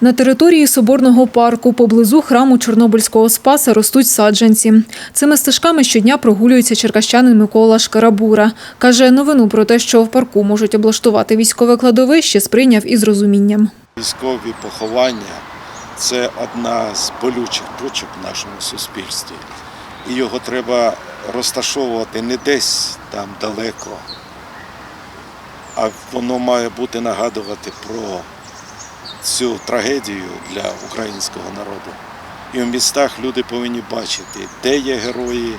На території соборного парку поблизу храму Чорнобильського спаса ростуть саджанці. Цими стежками щодня прогулюється черкащанин Микола Шкарабура. Каже, новину про те, що в парку можуть облаштувати військове кладовище, сприйняв із розумінням. Військові поховання це одна з болючих точок в нашому суспільстві. І його треба розташовувати не десь там далеко, а воно має бути нагадувати про цю трагедію для українського народу. І в містах люди повинні бачити, де є герої,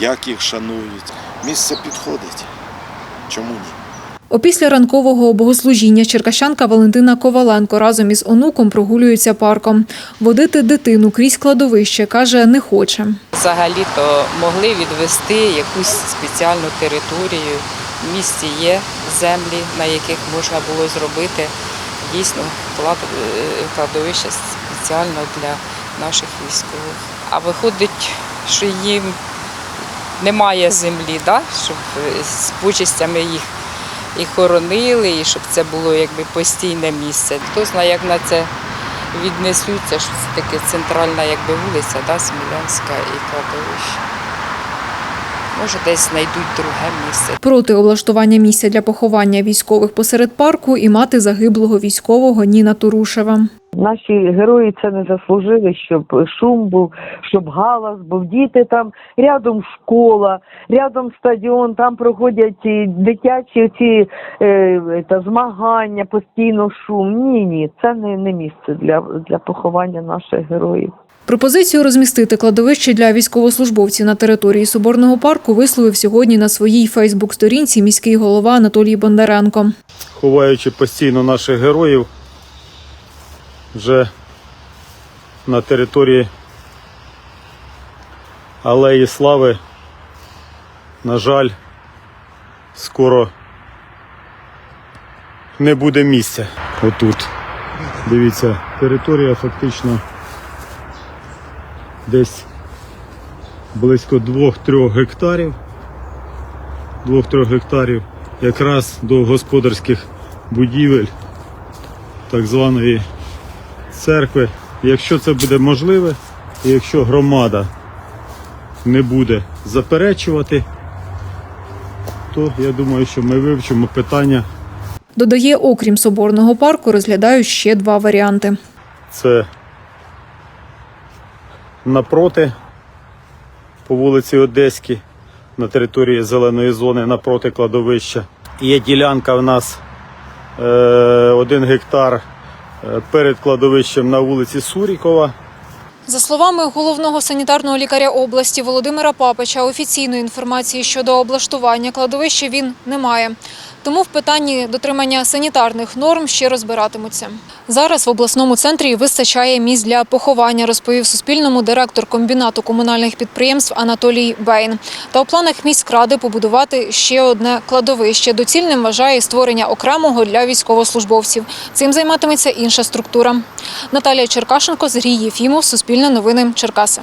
як їх шанують. Місце підходить. Чому ні? Опісля ранкового богослужіння черкащанка Валентина Коваленко разом із онуком прогулюється парком. Водити дитину крізь кладовище, каже, не хоче. Взагалі-то могли відвести якусь спеціальну територію. В місті є землі, на яких можна було зробити дійсно клад- е, кладовище спеціально для наших військових. А виходить, що їм немає землі, да? щоб е, з почестями їх і хоронили, і щоб це було якби постійне місце. Хто знає, як на це віднесуться, що це таке центральна якби вулиця, да, Смілянська і кладовище. Може, десь знайдуть друге місце. Проти облаштування місця для поховання військових посеред парку і мати загиблого військового Ніна Турушева. Наші герої це не заслужили, щоб шум був, щоб галас був. Діти там рядом школа, рядом стадіон, там проходять і дитячі ці е, та змагання, постійно шум. Ні, ні, це не, не місце для, для поховання наших героїв. Пропозицію розмістити кладовище для військовослужбовців на території Соборного парку висловив сьогодні на своїй Фейсбук-сторінці міський голова Анатолій Бондаренко. ховаючи постійно наших героїв вже на території Алеї Слави, на жаль, скоро не буде місця отут. Дивіться, територія фактично десь близько 2-3 гектарів. 2-3 гектарів якраз до господарських будівель так званої церкви. Якщо це буде можливе, і якщо громада не буде заперечувати, то я думаю, що ми вивчимо питання. Додає, окрім Соборного парку, розглядають ще два варіанти. Це напроти по вулиці Одеській, на території зеленої зони напроти кладовища. Є ділянка в нас е, один гектар перед кладовищем на вулиці Сурікова. За словами головного санітарного лікаря області Володимира Папича, офіційної інформації щодо облаштування кладовища він не має. Тому в питанні дотримання санітарних норм ще розбиратимуться. Зараз в обласному центрі вистачає місць для поховання, розповів Суспільному директор комбінату комунальних підприємств Анатолій Бейн. Та у планах міськради побудувати ще одне кладовище. Доцільним вважає створення окремого для військовослужбовців. Цим займатиметься інша структура. Наталія Черкашенко, Сергій Єфімов, Суспільне новини, Черкаси.